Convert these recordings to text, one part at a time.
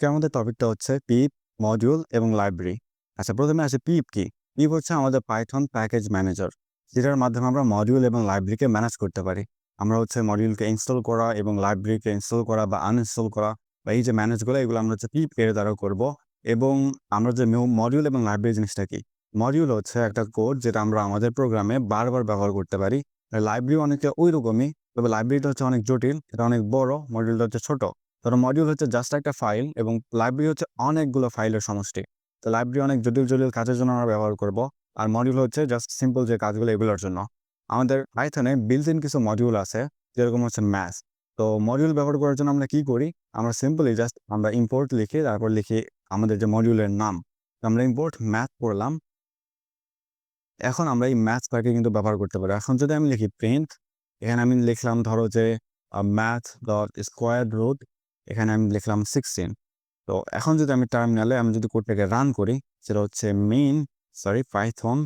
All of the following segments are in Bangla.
আজকে আমাদের টপিকটা হচ্ছে পিপ মডিউল এবং লাইব্রেরি আচ্ছা প্রথমে আছে পিপ কি? পিপ হচ্ছে আমাদের পাইথন প্যাকেজ ম্যানেজার যেটার মাধ্যমে আমরা মডিউল এবং লাইব্রেরিকে ম্যানেজ করতে পারি। আমরা হচ্ছে মডিউলকে ইনস্টল করা এবং লাইব্রেরিকে ইনস্টল করা বা আনইনস্টল করা বা এই যে ম্যানেজগুলো এগুলো আমরা হচ্ছে পিপ এর দ্বারা করব। এবং আমরা যে মডিউল এবং লাইব্রেরি জিনিসটা কি? মডিউল হচ্ছে একটা কোড যেটা আমরা আমাদের প্রোগ্রামে বারবার ব্যবহার করতে পারি। লাইব্রেরি অনেকটা ওই রকমই তবে লাইব্রেরিটা হচ্ছে অনেক জটিল, এটা অনেক বড় মডিউলটা হচ্ছে ছোট। ধরো মডিউল হচ্ছে জাস্ট একটা ফাইল এবং লাইব্রেরি হচ্ছে অনেকগুলো ফাইলের সমষ্টি। তো লাইব্রেরি অনেক জটিল জটিল কাজের জন্য আমরা ব্যবহার করব। আর মডিউল হচ্ছে জাস্ট সিম্পল যে কাজগুলো এগুলোর জন্য। আমাদের পাইথনে বিল্ট ইন কিছু মডিউল আছে, যেরকম হচ্ছে ম্যাথ তো মডিউল ব্যবহার করার জন্য আমরা কি করি? আমরা সিম্পলি জাস্ট আমরা ইম্পোর্ট লিখি তারপর লিখি আমাদের যে মডিউলের নাম আমরা ইম্পোর্ট ম্যাথ করলাম। এখন আমরা এই ম্যাথ প্যাকে কিন্তু ব্যবহার করতে পারি। এখন যদি আমি লিখি প্রিন্ট এখানে আমি লিখলাম ধরো যে ম্যাথ ডট স্কোয়ার রুট এখানে আমি লিখলাম সিক্সটিন তো এখন যদি আমি টার্মিনালে আমি যদি কোডটাকে রান করি, সেটা হচ্ছে main sorry Python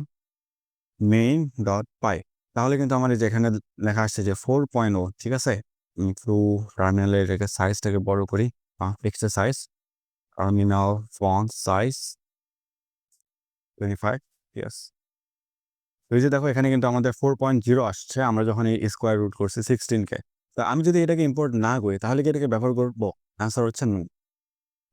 main dot py তাহলে কিন্তু আমার এই যে এখানে লেখা আসছে যে ফোর পয়েন্ট ও ঠিক আছে? একটু টার্মিনালে এটাকে সাইজটাকে বড় করি pixel size terminal font size twenty five yes এই যে দেখো, এখানে কিন্তু আমাদের ফোর পয়েন্ট জিরো আসছে, আমরা যখন এই স্কোয়ার রুট করছি সিক্সটিনকে তো আমি যদি এটাকে ইম্পোর্ট না করি, তাহলে কি এটাকে ব্যবহার করব? অ্যান্সার হচ্ছে নো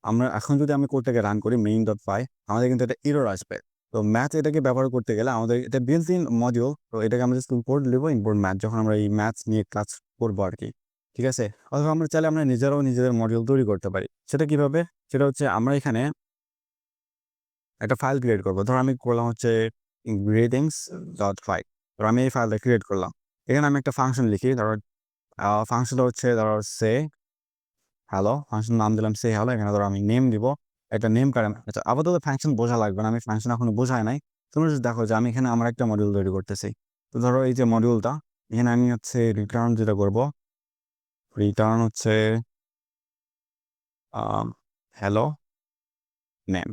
আমরা এখন যদি আমি কোডটাকে রান করি মেইন ডট পাই আমাদের কিন্তু এটা ইরোর আসবে। তো ম্যাথ এটাকে ব্যবহার করতে গেলে আমাদের এটা বিল্ট ইন মডিউল তো এটাকে আমরা জাস্ট ইম্পোর্ট নেব ইম্পোর্ট ম্যাথ যখন আমরা এই ম্যাথ নিয়ে ক্লাস করব আর কি। ঠিক আছে? অথবা আমরা চাইলে আমরা নিজেরাও নিজেদের মডিউল তৈরি করতে পারি। সেটা কীভাবে? সেটা হচ্ছে আমরা এখানে একটা ফাইল ক্রিয়েট করব। ধর আমি করলাম হচ্ছে গ্রেডিংস ডট ফাইভ ধর আমি এই ফাইলটা ক্রিয়েট করলাম। এখানে আমি একটা ফাংশন লিখি, ধরো ফাংশনটা হচ্ছে ধরো সে হ্যালো ফাংশন নাম দিলাম সে হ্যালো এখানে ধরো আমি নেম দিব। একটা নেম কার্ড আচ্ছা আপাতত ফাংশন বোঝা লাগবে না, আমি ফাংশন এখনও বোঝাই নাই। তোমরা যদি দেখো যে আমি এখানে আমার একটা মডিউল তৈরি করতেছি। তো ধরো এই যে মডিউলটা এখানে আমি হচ্ছে রিটার্ন যেটা করব রিটার্ন হচ্ছে হ্যালো নেম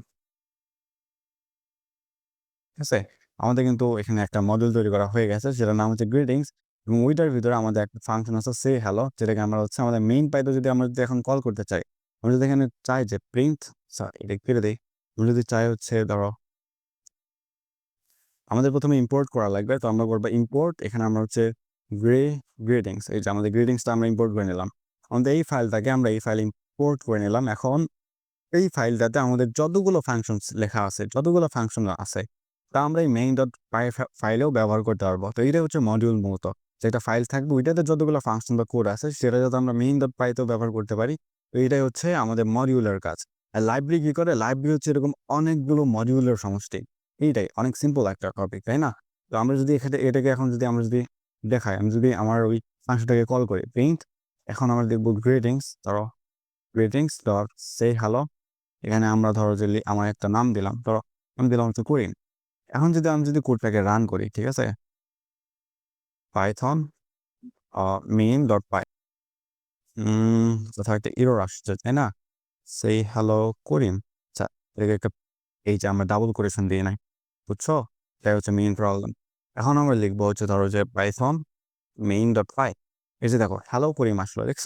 ঠিক আছে? আমাদের কিন্তু এখানে একটা মডিউল তৈরি করা হয়ে গেছে যেটার নাম হচ্ছে গ্রিটিংস এবং ওইটার ভিতরে আমাদের একটা ফাংশন আছে সে হ্যালো যেটাকে আমরা হচ্ছে আমাদের মেইন পাইতে যদি আমরা যদি এখন কল করতে চাই, আমরা যদি এখানে চাই যে প্রিন্ট এটা ফিরে দিই, আমরা যদি চাই হচ্ছে, ধরো আমাদের প্রথমে ইম্পোর্ট করা লাগবে, তো আমরা করব ইম্পোর্ট এখানে আমরা হচ্ছে গ্রে গ্রিটিংস এই যে আমাদের গ্রিটিংসটা আমরা ইম্পোর্ট করে নিলাম। আমাদের এই ফাইলটাকে আমরা এই ফাইল ইম্পোর্ট করে নিলাম। এখন এই ফাইলটাতে আমাদের যতগুলো ফাংশন লেখা আছে, যতগুলো ফাংশন আছে, তা আমরা এই মেইন ডট ফাইলেও ব্যবহার করতে পারব। তো এইটাই হচ্ছে মডিউল মূলত। যেটা ফাইল থাকবে, ওইটাতে যতগুলো ফাংশন বা কোড আছে, সেটা যাতে আমরা মেইন ডট পাইতেও ব্যবহার করতে পারি, তো এইটাই হচ্ছে আমাদের মডিউলার কাজ। আর লাইব্রেরি কী করে? লাইব্রেরি হচ্ছে এরকম অনেকগুলো মডিউলার সমষ্টি। এইটাই, অনেক সিম্পল একটা টপিক তাই না? তো আমরা যদি এখানে এটাকে এখন যদি আমরা যদি দেখাই, আমি যদি আমার ওই ফাংশনটাকে কল করি প্রিন্ট এখন আমরা দেখব গ্রেটিংস ধরো গ্রেটিংস ডট সে হ্যালো এখানে আমরা ধরো যে আমার একটা নাম দিলাম, ধরো আমি দিলাম হচ্ছে করিন এখন যদি আমি যদি কোডটাকে রান করি, ঠিক আছে? পাইথন মেইন ডট পাই কোথাও একটা ইরোর আসছে তাই না? সেই হ্যালো করিম আচ্ছা এই যে আমরা ডাবল কোরেশন দিই নাই, বুঝছ? এটাই হচ্ছে মেইন প্রবলেম এখন আমরা লিখব হচ্ছে ধরো যে পাইথন মেইন ডট পাই এই যে দেখো হ্যালো করিম আসলো, দেখছ?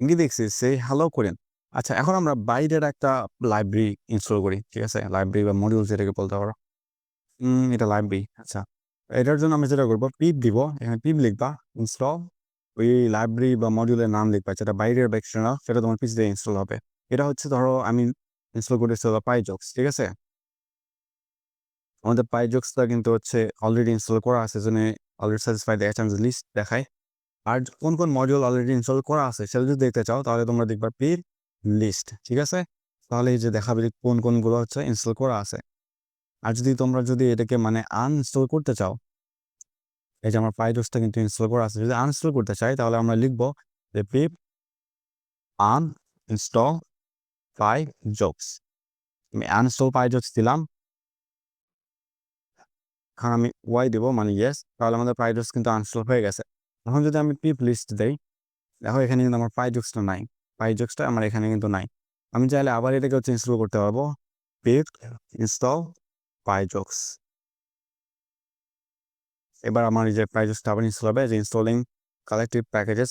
কি দেখছি সেই হ্যালো করিম আচ্ছা এখন আমরা বাইরের একটা লাইব্রেরি ইনস্টল করি, ঠিক আছে? লাইব্রেরি বা মডিউল যেটাকে বলতে পারো। এটা লাইব্রেরি আচ্ছা। এটার জন্য আমি যেটা করব পিপ দিব। এখানে পিপ লিখবা ইনস্টল ওই লাইব্রেরি বা মডিউলের নাম লিখবা, যেটা বাইরের বা এক্সটার্নাল সেটা তোমার পিস দিয়ে ইনস্টল হবে। এটা হচ্ছে ধরো, আমি ইনস্টল করেছি পাইজক্স ঠিক আছে? আমাদের পাইজক্সটা কিন্তু হচ্ছে অলরেডি ইনস্টল করা আছে জন্য অলরেডি স্যাটিসফাই দেখা আমি লিস্ট দেখায়। আর কোন কোন মডিউল অলরেডি ইনস্টল করা আছে, সেটা যদি দেখতে চাও, তাহলে তোমরা দেখবা পির লিস্ট ঠিক আছে? তাহলে এই যে দেখাবে কোন কোনগুলো হচ্ছে ইনস্টল করা আছে। আর যদি তোমরা যদি এটাকে মানে আনইনস্টল করতে চাও, এই যে আমার পাইডোসটা কিন্তু ইনস্টল করা আছে, যদি আনইনস্টল করতে চাই, তাহলে আমরা লিখব যে pip uninstall pyjokes আমি আনইনস্টল পাই জোকস দিলাম। এখন আমি ওয়াই দেবো মানে ইয়েস তাহলে আমাদের পাইডোস কিন্তু আনইনস্টল হয়ে গেছে। এখন যদি আমি পিপ লিস্ট দেই, দেখো এখানে কিন্তু আমার পাইজোক্সটা নাই। পাইজোক্সটা আমার এখানে কিন্তু নাই। আমি চাইলে আবার এটাকে হচ্ছে ইনস্টল করতে পারব। পিপ ইনস্টল পাইজক্স এবার আমার যে পাইজক্সটা আবার ইনস্টল হবে, যে installing collective packages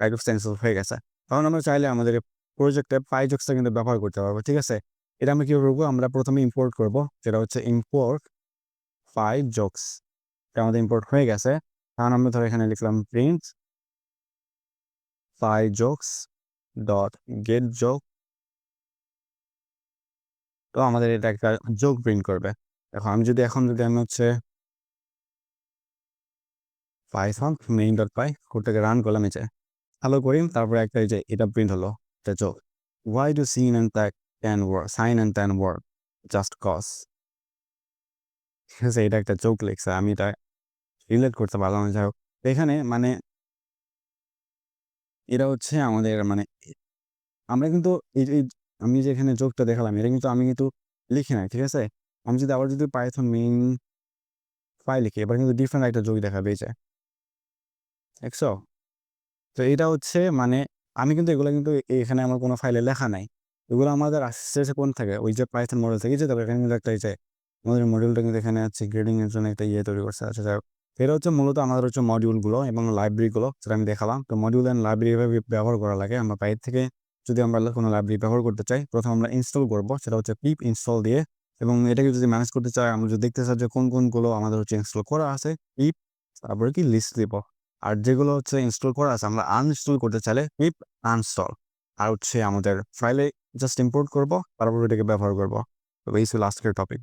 pyjokes install হয়ে গেছে। তখন আমরা চাইলে আমাদের প্রজেক্টে পাইজক্সটা কিন্তু ব্যবহার করতে পারব, ঠিক আছে? এটা আমরা কীভাবে করব? আমরা প্রথমে ইম্পোর্ট করব, যেটা হচ্ছে ইম্পোর্ট জোকস এটা আমাদের ইম্পোর্ট হয়ে গেছে। কারণ আমরা ধরো এখানে লিখলাম print jokes dot get joke তো আমাদের এটা একটা যোগ প্রিন্ট করবে। দেখো, আমি যদি এখন যদি আমি হচ্ছে পাইথন মেইন ডট পাই কোডটাকে রান করলাম যে হ্যালো করি তারপরে একটা এই যে এটা প্রিন্ট হলো, এটা যোগ। Why do sin and tack tan work sine and tan work just cos ঠিক আছে এটা একটা যোগ লিখছে, আমি এটা রিলেট করতে পারলাম না, যাই হোক। এখানে মানে এটা হচ্ছে আমাদের মানে আমরা কিন্তু এই আমি যে এখানে যোগটা দেখালাম, এটা কিন্তু আমি কিন্তু লিখি নাই, ঠিক আছে? আমি যদি আবার যদি পাইথন মেইন ফাইল লিখি, এবার কিন্তু ডিফারেন্ট একটা যোগ দেখাবে, এই যে। দেখছ? তো এটা হচ্ছে মানে আমি কিন্তু এগুলো কিন্তু এখানে আমার কোনো ফাইলে লেখা নাই। এগুলো আমাদের আসছে কোন থাকে? ওই যে পাইথন মডেল থেকে যে তবে এখানে কিন্তু একটা এই যে আমাদের মডিউলটা কিন্তু এখানে আছে গ্রেডিং এর জন্য একটা ইয়ে তৈরি করছে আচ্ছা যাই এটা হচ্ছে মূলত আমাদের হচ্ছে মডিউলগুলো এবং লাইব্রেরিগুলো যেটা আমি দেখালাম। তো মডিউল অ্যান্ড লাইব্রেরি ব্যবহার করা লাগে, আমরা বাইরে থেকে যদি আমরা কোনো লাইব্রেরি ব্যবহার করতে চাই, প্রথম আমরা ইনস্টল করব, সেটা হচ্ছে পিপ ইনস্টল দিয়ে। এবং এটাকে যদি ম্যানেজ করতে চাই, আমরা যদি দেখতে চাই যে কোন কোনগুলো আমাদের হচ্ছে ইনস্টল করা আছে পিপ তারপরে কি লিস্ট দিব। আর যেগুলো হচ্ছে ইনস্টল করা আছে, আমরা আনইনস্টল করতে চাইলে পিপ আনস্টল আর হচ্ছে আমাদের ফাইলে জাস্ট ইম্পোর্ট করব, তারপর এটাকে ব্যবহার করব। তো এই ছিল আজকের টপিক